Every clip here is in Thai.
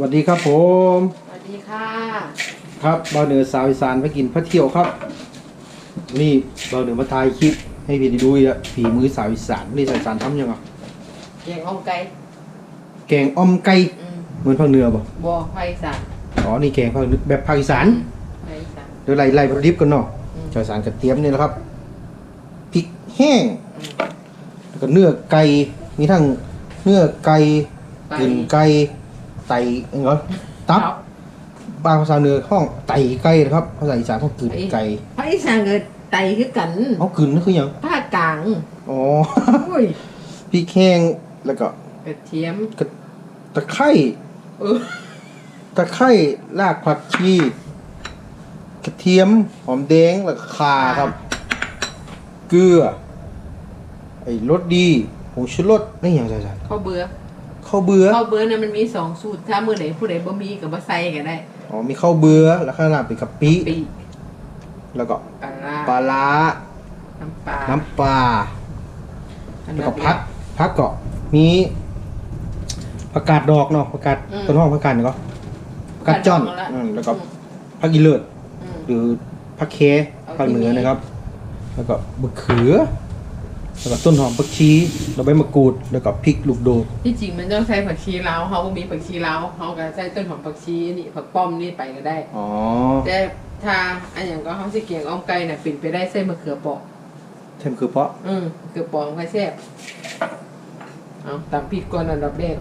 วัสดีครับผมสวัสดีค่ะ ครับเบาเหนือสาวอีสานไปกินพระเที่ยวครับ นี่เบาเหนือมาถ่ายคลิปให้พี่ได้ดูอะฝีมือสาวอีสานนี่สาวอีสานทำยังไงแกงอ่อมไก่แกงอ้อมไก่อืมเหมือนภาคเหนือบ่บัวไฟสันอ๋อนี่แกงภาคเหนือแบบภาคอีสานไฟสันเดี๋ยวไล่ไล่วัตถุดิบกันเนาะอืม ชาวอีสานกระเทียมนี่แหละครับพริกแห้งอืม แล้วก็เนื้อไก่มีทั้งเนื้อไก่ไก่กึ่นไก่ ไตเองเหรอตับ บางภาษาเหนือห้องไตไก่นะครับ ภาษาอีสานห้องกึ่นไก่ไฟสันเกิดไตคือกันเอากึ่นนั่นคือหยังภาคกลางอ๋ออุ้ยพริกแห้งแล้วก็กระเทียมกระตะไคร้เออตะไคร้รากผักชีกระเทียมหอมแดงแล้วก็ข่าครับ เกลือ ไอ้รสดีผงชูรสนี่อย่างไรจ้ะข้าวเบื่อ ข้าวเบื่อข้าวเบื่อเนี่ยมันมีสองสูตร ถ้ามือไหนผู้ใดบ่มีก็บ่ใส่ก็ได้อ๋อมีข้าวเบื่อแล้วข้างหน้าเป็นกะปิปีแล้วก็ปลาร้าปลาร้าน้ำปลาน้ำปลาอันแล้วนั้นก็พักพักก็มีผักกาดดอกเนาะผักกาดอืมต้นห้องผักกาดเนี่ยก็ผักกาดจ้อนผักกาดดอกละอืมแล้วก็ผักอีเลิศอืม หรือผักเคเอาภาคเหนือที่นี่ นะครับ แล้วก็มะเขือ แล้วก็ต้นหอมผักชีแล้วใบมะกรูด แล้วก็พริกลูกโดด ที่จริงมันต้องใช้ผักชีลาวเขาบ่มีผักชีลาวเขาก็ใช้ต้นหอมผักชีนี่ผักป้อมนี่ไปก็ได้ อ๋อ แต่ถ้าอันอย่างก็เขาสิเกียงอ้อมไก่น่ะปิ่นไปได้เส้นมะเขือเปอกเทมคือเพาะอืมเขือเปอกค่อยแซ่บเอาตามพริกก่อนอันดับแรก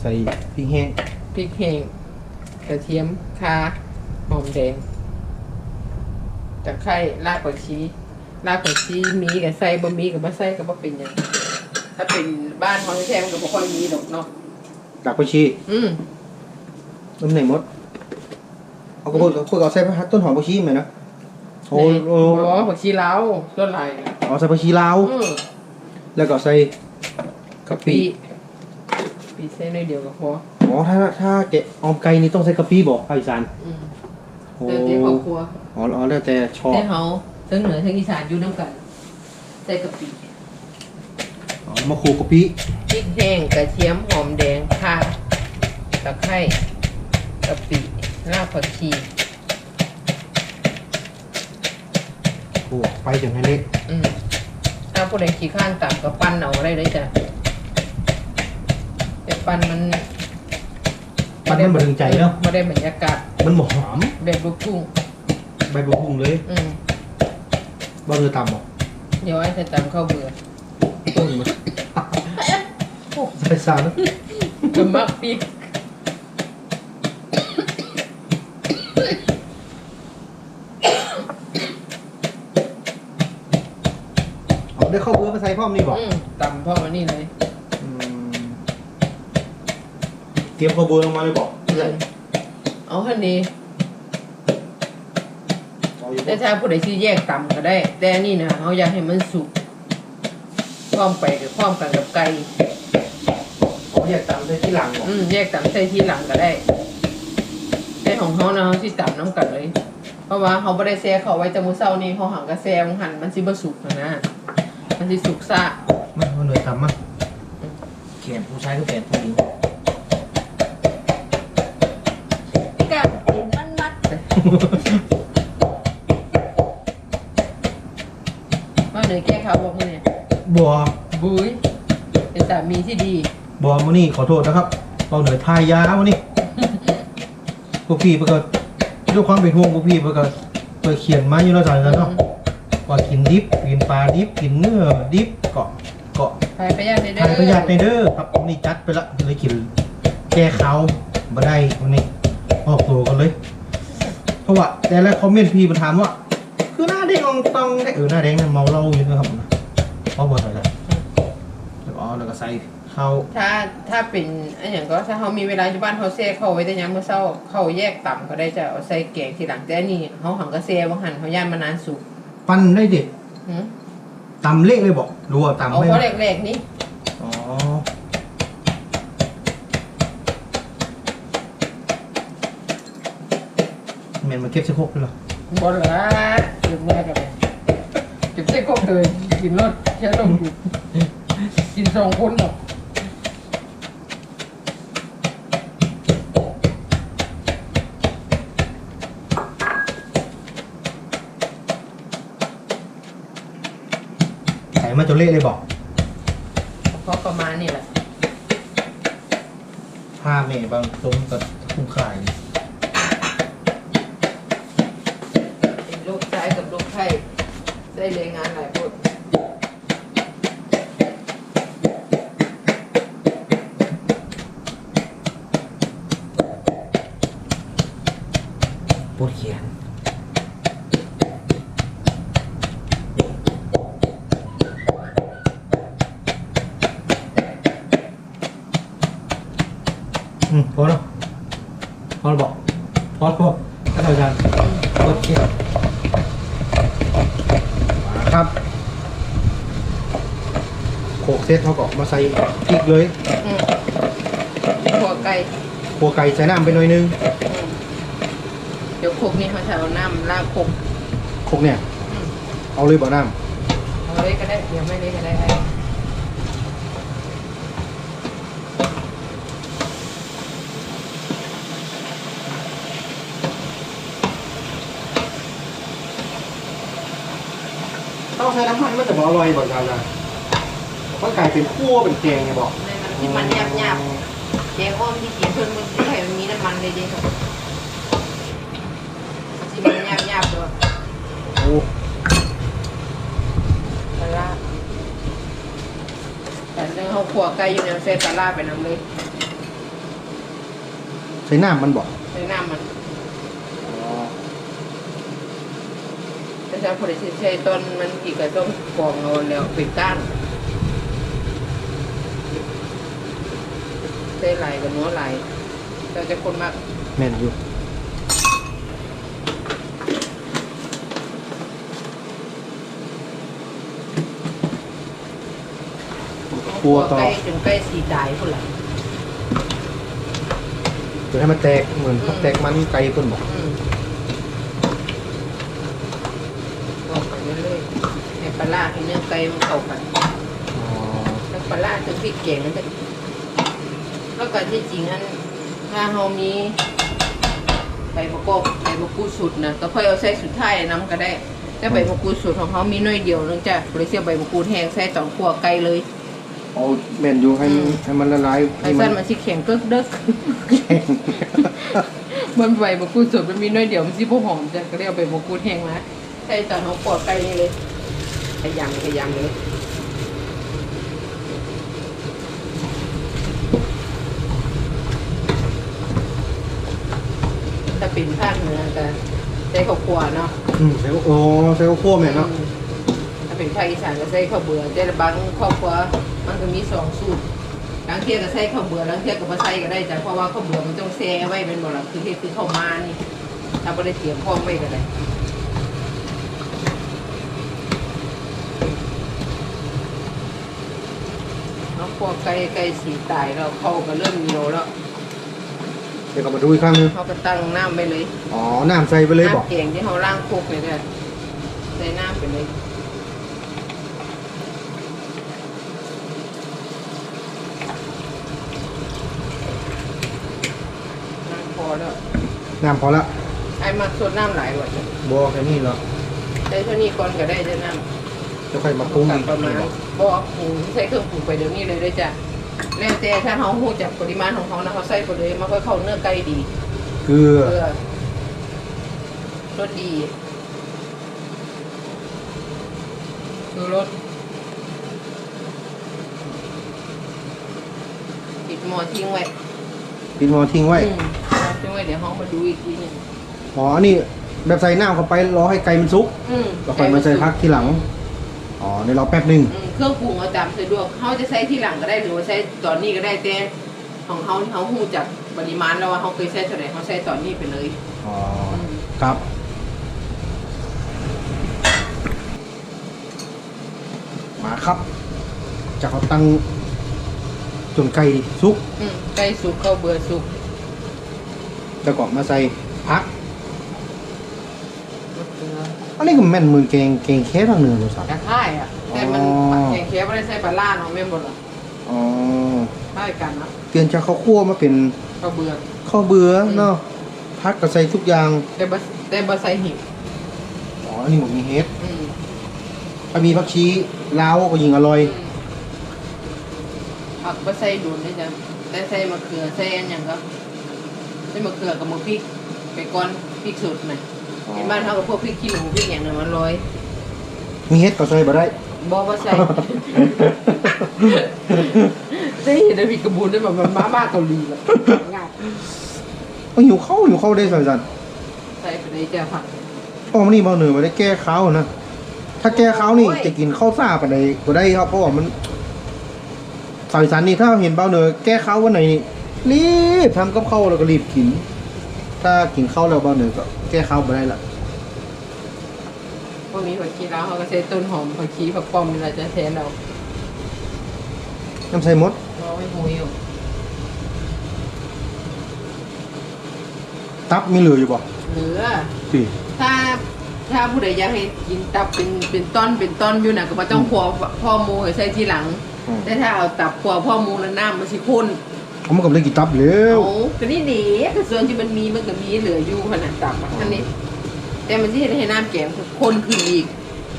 ใส่พริกแห้งพริกแห้งกระเทียมข่าหอมแดงตะไคร้รากผักชี รากผักชีมีกับใส่บะมีกับบ่ใส่ก็บ่เป็นหยังถ้าเป็นบ้านเขาแท้ๆมันก็บ่ค่อยมีดอกเนาะดักผักชีอืมน้ำไหนมด เอากระโปรงคุยเอาใส่ต้นหอมผักชีไหมนะโอ้นี่โอ้บ่ผักชีลาวต้นไหลเอาใส่ผักชีลาวอืมแล้วก็ใส่กะปิ ปีเส้นหน่อยเดียวก็พออ๋อ ถ้าถ้าแกะออมไก่นี่ต้องใส่กะปิบอกภาคอีสานอืมโอ้เจอที่ครอบครัวอ๋ออ๋อแล้วแต่ชอบแต่เขา ทั้งเหนือทั้งอีสานอยู่น้ำกันใส่กะปิอ๋อมะขูดกะปิพริกแห้งกระเทียมหอมแดงข่าตะไคร้กะปิรากผักชีโอ้ไปจนให้เล็กอืมถ้าผู้ใดขี้ข้านต่ำก็ปั้นเอาได้เลยจ้ะแต่ปั้นมันมันไม่มาถึงใจเนาะไม่ได้บรรยากาศมันหอมแบบลูกทุ่งใบบัวพุ่งเลย อืม บ้าเรือต่ำบอกเดี๋ยวไอ้จะจำเข้าวเบื่อต้นมันโอ้ใส่สารจะมักปีกเอาได้เข้าเบื่อมาใส่พร้อมนี่บอกอืมตำพ่อมานี่เลยอืมเตรียมเข้าเบื่อลงมาเลยบอกเอาคันนี้เอาอยู่ แต่ถ้าผู้ใดซื้อแยกตำก็ได้ แต่อันนี่นะเขาอยากให้มันสุกพร้อมไปกับพร้อมกันกับไก่เอาแยกตามได้ที่หลังบอกอืมแยกตำใส่ที่หลังก็ได้แต่ของเขานะเขาสิตำน้ำกันเลย เพราะว่าเขาไม่ได้แซ่เขาไว้แต่มื้อเช้านี้เขาหังกระแซมหันมันสิบ่สุกนะนะมันสิสุกซ่ามาเอาเหนื่อยต่ำมาแขนผู้ชายก็แขนผู้หญิงกับเห็นมันมัดว่าเหนื่อยแก้เขาบอกมึงเนี่ย บัว บุ้ยเป็นสามีที่ดีบัวมื้อนี้ขอโทษนะครับเราเหนื่อยทายยาวันนี้ พวกพี่เพื่อก็ด้วยความเป็นห่วงพวกพี่เพื่อก็เพื่อเขียนมาอยู่แล้วจ้ะเนาะว่ากินดิบกินปลาดิบกินเนื้อดิบเกาะเกาะไปประหยัดในเด้อทานประหยัดในเด้อครับวันนี้จัดไปละเลยกินแก้เขาบ่ได้วันนี้ออกตัวกันเลย เพราะว่าแต่ละคอมเมนต์พี่มาถามว่า คือหน้าแดงอองตองได้เออหน้าแดงนั่นเมาเหล้าอยู่นะครับเพราะบ่อะไรแล้วแล้วก็แล้วก็ ใส่ข้าวถ้าถ้าเป็นอันอย่างก็ถ้าเขามีเวลาอยู่บ้านเขาแซ่เขาไว้แต่ยามมื้อเช้าเขาแยกต่ำก็ได้จะเอาใส่แกงทีหลังแต่อันนี่เขาหังกระแซ่บางหันเขาย่านมานานสุกปั้นได้เด็ดหืมตำเละเลยบอกรู้ว่าตำเอาไม่เพราะแรกๆนี่อ๋อแมนมาเก็บเสื้อโคกด้วยเหรอบนละเก็บแรกกันเลยเก็บใส่กบเลยกินรสแค่ลงอยู่ กินสองคนหรอไขมาจนเละเลยบอกเพราะประมาณนี่แหละผ้าเมย์บางตรงกับคุ้มขายเป็นลูกชายกับลูกไข้ได้เลยงานหลาย อกท่านอาจารย์ปวดเขียนมาครับโขกเซตเขาก็มาใส่พริกเลยอืมหัวไก่หัวไก่ใส่น้ำไปหน่อยนึงอืมเดี๋ยวคลุกนี่เขาจะเอาน้ำลาดคลุกโขกเนี่ยอืมเอาเลยบ่น้เอาเลยก็ได้เดี๋ยวไม่เลยก็ได้ไอ้ำต้อง ใช้น้ำมันมันจะบอกอร่อยบ่อาจารย์นะมันกลายเป็นคั่วเป็นแกงไงบอกในมันที่มันหยาบๆแกงอ้อมที่กินเพิ่นมันที่ไข่มันมีน้ำมันเลยเดิที่มันหยาบๆด้วยโอ้ปลาแต่เรื่องเขาขัวไก่อยู่ในเส้นปลาร้าไปน้ำเลยใช้น้ำมันบอกในน้ำมันแต่ ถ้าพอดีใช้ต้นมันกี่ก็ต้องกองเอาแล้วปิดก้นใส่ไหลกับหัวไหลเราจะคนมากแม่นอยู่คั่วต่อไก่จนไก่สีดายพุ่นละจนให้มันแตกเหมือนพวกแตกมันไก่เพิ่นบอก อืมออกไปเรื่อยๆให้ปลาร้าให้ เนื้อไก่มันเข้ากันอ๋อแล้วปลาร้าถึงพริกแกงนั่นจะแล้วก็ที่จริงอันถ้าเรามีใบมะกอกใบมะกรูดสุดนะก็ค่อยเอาใส่สุดท้ายน้ำก็ได้แต่ใบมะกรูดสุดของเขามีน้อยเดียวนึงจ้ะบริเซียใบมะกรูดแห้งใส่ตอนขั่วไก่เลยเอาแม่นอยู่ให้มันอืมให้มันละลายไอ้สั้นมันสิแข็งเกิกเด้อแข็งมันใบมะกรูดสดมันมีน้อยเดียวมันสิบ่หอมจ้ะก็เลยเอาใบมะกรูดแห้งมาใส่ตอนเขาขั่วไก่นี่เลย ขยำขยำเลยถ้าเป็นภาคเหนือก็ใช้ข้าวคั่วเนาะอืมใส่โอ้ใส่ข้าวคั่วแม่นเนาะอืมถ้าเป็นภาคอีสานก็ใช้ข้าวเบื่อแต่ละบางครอบครัวมันก็มีสองสูตรบางเที่ยก็ใช้ข้าวเบื่อบางเที่ยก็บ่ใส่ก็ได้จ้ะเพราะว่าข้าวเบื่อมันต้องแช่ไว้เป็นบ่ล่ะคือเฮ็ดคือข้าวมานี่ถ้าบ่ได้เตรียมพร้อมไว้ก็ได้เอา พวกไก่ไก่สีตายแล้วเขาก็เริ่มเหนียวแล้วเดี๋ยวก็มาดูอีกครั้งนึงเขาก็ตั้งน้ำไว้เลยอ๋อน้ำใส่ไปเลยบอกน้ำแกงที่เขาล่างคลุกเนี่ยเนี่ยใส่น้ำไปเลยน้ำพอแล้วน้ำพอละไอ้มาส่วนน้ำหลายกว่าจ้ะบอแค่นี้เหรอใส่เท่านี้ก่อนก็ได้จ้ะน้ จะค่อยมาำปรุงตัอีดกประมาณบอกบ่ปรุงใส่เครื่องปรุงไปเดี๋ยวนี้เลยด้วยจ้ะแล้วแต่ถ้าเขาหูจากปริมาณของเขานะเขาใส่ไปเลยมันก็เข้าเนื้อไก่ดีเกลือเพื่อรสดีคือรสปิดหม้อทิ้งไว้ปิดหม้อทิ้งไว้อืมทิ้งไว้เดี๋ยวห้องมาดูอีกทีหนึงอ๋ออันนี้แบบใส่น้ำเข้าไปรอให้ไก่มันสุกอืมแล้วค่อยมาใส่พักทีหลัง อ๋อเดี๋ยวรอแป๊บหนึงอืมเครื่องปรุงเอาตามสะดวกเขาจะใส่ที่หลังก็ได้หรือว่าใส่ตอนนี้ก็ได้แต่ของเขาที่เขาหูจากปริมาณแล้วว่าเขาเคยใส่เท่าไหร่เขาใส่ตอนนี้ไปเลยอ๋ออืมครับ มาครับ จะเขาตั้งจนไก่สุกอืมไก่สุกเข้าวเบื่อสุกแล้วก็มาใส่พักมะเขื ออันนี้ก็แม่นมือแกงแกงแค่ทางเหนือเลยสักจะค่ายอะแต่มันอ๋อแกงเคี้ยวไม่ได้ใส่ปลาล่าเนาะไม่หมดหรอกอ๋อค่ายกันเนาะเปลี่ยนจากข้าวคั่วมาเป็นข้าวเบื่อข้าวเบื่ออืมเนาะพักก็ใส่ทุกอย่างแต่บะแต่บะใส่หิบอ๋ออันนี้หมกมีเฮ็ดอืมถ้ามีผักชีลาวก็ยิ่งอร่อยผักบ่ใส่ดุนนี่จ้ะแต่ใส่มะเขือใส่อันหยังก็ใส่มะเขือกับมะพริกไปก่อนพริกสดน่ะ เห็นบ้านเฮากับพวกพริกขี้หนูพริกหยังน่ะมันลอยมีเฮ็ดก็ใส่บ่ได้บ่ว่าใส่ใส่เดี๋ยวพริกกระบุนได้แบบมันมาบ้าเกาหลีแล้วง่ายเอาหิวข้าวหิวข้าวได้สายสันใส่ไปในจ้ะผักอ๋อมันนี่เบาเหนือมาได้แก้ข้าวนะถ้าแก้ข้าวนี่โอ้ยจะกินข้าวซ่าไปไหนก็ได้ครับเพราะว่ามันสายสันนี่ถ้าเห็นเบาเหนือแก้ข้าววันไหนนี่รีบทำกับข้าวแล้วก็รีบกิน ถ้ากินข้าวแล้วเบาเหนือก็แก้ข้าวไปได้ละพวกนี้ผักชีลาวเขาก็ใส่ต้นหอมผักชีผักป้อมนี่แหละจะแทนเราน้ำใส่มดเราไม่หูอยู่ตับมีเหลืออยู่บ่เหลือสิถ้าถ้าผู้ใดอยากให้กินตับเป็นเป็นต้นเป็นต้นอยู่น่ะก็บ่ต้องคั่วพ่อหมูให้ใส่ทีหลังอืมแต่ถ้าเอาตับคั่วพ่อหมูแล้วน้ำมันสิข้น เขามันกับเลยกินตับเร็วเอาก็นี่ดีก็ส่วนที่มันมีมันก็มีเหลืออยู่ขนาดตับอะท่านนี้ แต่มันสิเฮ็ดให้น้ำแกงข้นขึ้นอีก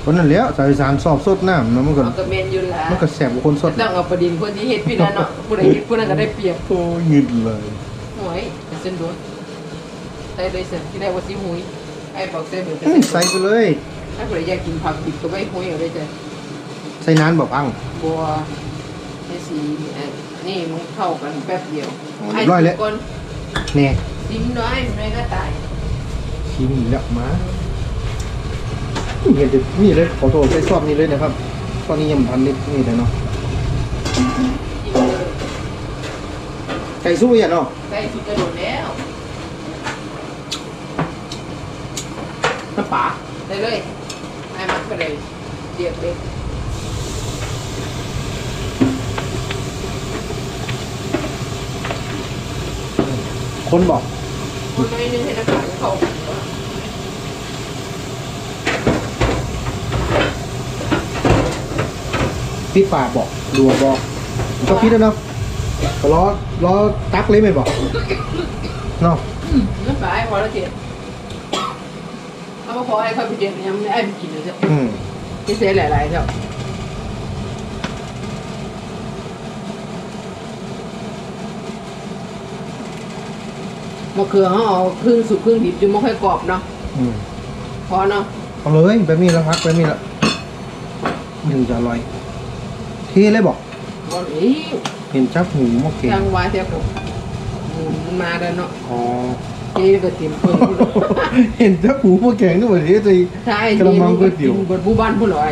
คนนั้นแหล้วสายสารสอบสดน้ำนะมันก็มันก็แม่นอยู่ล่ะมันก็แสบกว่าคนสดต้องเอาประเด็นคนที่เฮ็ดพี่นั่นเนาะผู้ใดเฮ็ดผู้นั้นก็ได้เปรียบโอ้ยยืดเลยหวยเป็นเส้นโดนใส่เลยเสร็จที่ได้ว่าสิหุยไอ้บอกใส่เบิดเป็นอืเส้มนโดนใส่ไปเลย ถ้าผู้ใดอยากกินผักดิบก็ไม่หุยเอาได้จ้ะใส่นานบ่พังบัวนี่สีเอ่อ นี่มันเข้ากันแป๊บเดียวอ๋อเรียบร้อยแล้วไทุกคนแน่ซิมน้อยน้อยก็ตายชิมอีกแล้วมาเห็นจะนี่เลยขอโทษใส่ซอสนี่เลยนะครับซอสนี้ยังบ่ทันนิดนี่เลยเนาะกินเลยไก่สู้อย่าเนาะใส่สุดกระโดดแล้วน้ำปลาได้เลยไอ้มันก็เลยเดียบเลย คนบอกคนน้อยนึงให้น้ำปลาเข้ากันพี่ป่าบอกดัวบอกก็พี่แล้วเนาะก็ล้อล้อตักเลยไม่บอกเนาะน้ำปลาไอ้พอแล้วเจ็บเอามาพอไอ้ค่อยไปเจ็บยังไม่ไอ้ไปกินเลยเถอะอืมที่เสียหลายๆเถอ มะเขือเขาเอาครึ่งสุกครึ่งดิบจนไม่ค่อยกรอบเนาะอืมพอเนาะเอาเลยแบบนี้แล้วพักแบบนี้แล้วมันถึงจะอร่อยเทเลยบอกบอลอีเห็นจับหูโอเคทางวายเทียบกับหมุนมาแล้วเนาะอ๋อ เจ๊ก็เตรียมเพิ่มอยู่เนาะเห็นจับหูโอเคนี่เหมือนที่จะใช่กระมังก๋วยเตี๋ยวกินบนผู้บ้านผู้ลอย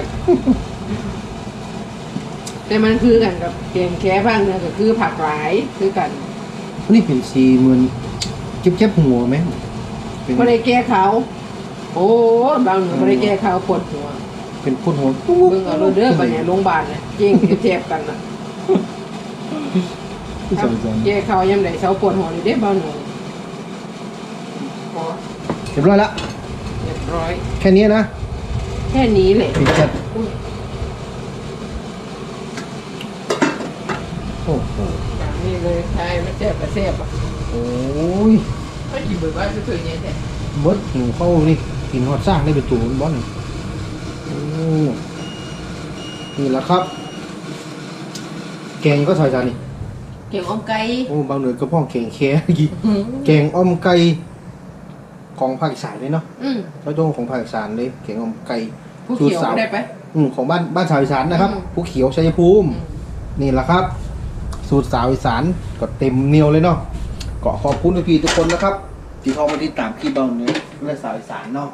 แต่มันคือกันกับเกมแค่บ้างเนี่ยก็คือผักหลายคือกัน นี่เป็นสีเหมือน เจ็บเจ็บๆหัวไหมเป็นไม่ได้แก้เขา โอ้บางหนูไม่ได้แก้เขาปวดหัวเป็นพุ่นหัวเบิ่งเอาโรเดอร์ไปเนี่ยโรงพยาบาลนะเจ๊งเจ็บกันนะที่สำคัญแก้เขายังไงเสาปวดหัวนี่เด้บางหนูพอเรียบร้อยละเรียบร้อย แค่นี้นะ แค่นี้แหละปิดจัดอุ้ยโอ้โหอย่างนี้เลยใช่ไม่เจ็บไม่เจ็บอะ โอ้ยไม่กินเบื่อว่าจะเคยเนี่ยแต่บดหนูเข้านี่กินฮอดสร้างได้เป็นตัวบอลโอ้นี่แหละครับ แกงก็ใส่จานนี่เกี่ยวอมไก่โอ้บางเหนือก็พ่องแกงแค่เมื่อกี้แกงอ้อมไก่ของภาคอีสานเลยเนาะอืมเจ้าโจ้ของภาคอีสานเลยแกงอ้อมไก่ผู้เขียวได้ไปอืมของบ้านบ้านชาวอีสานนะครับอืมภูเขียวชัยภูมิ นี่แหละครับ สูตรสาวอีสานก็เต็มเหนียวเลยเนาะ ก็ขอบคุณพี่ๆทุกคนนะครับ ที่เข้ามาติดตามคลิปเบาเหนือและสาวอีสานเนาะ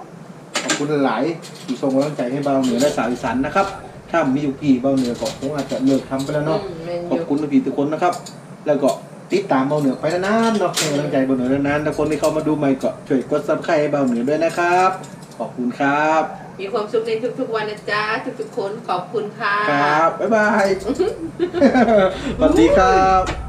ขอบคุณหลายๆที่ส่งกำลังใจให้เบาเหนือและสาวอีสานนะครับ ถ้ามีอยู่พี่เบาเหนือก็คงอาจจะเลิกทำไปแล้วเนาะอืมแม่นอขอบยู่คุณพี่ๆทุกคนนะครับ แล้วก็ติดตามเบาเหนือไปนานๆเนาะให้กำลังใจเบาเหนือนานๆถ้าคนที่เข้ามาดูใหม่ก็ช่วยกดซับสไครต์ให้เบาเหนือด้วยนะครับ ขอบคุณครับ มีความสุขในทุกๆวันนะจ๊ะทุกๆคนขอบคุณค่ะครับบ๊ายบายสวัสดีครับ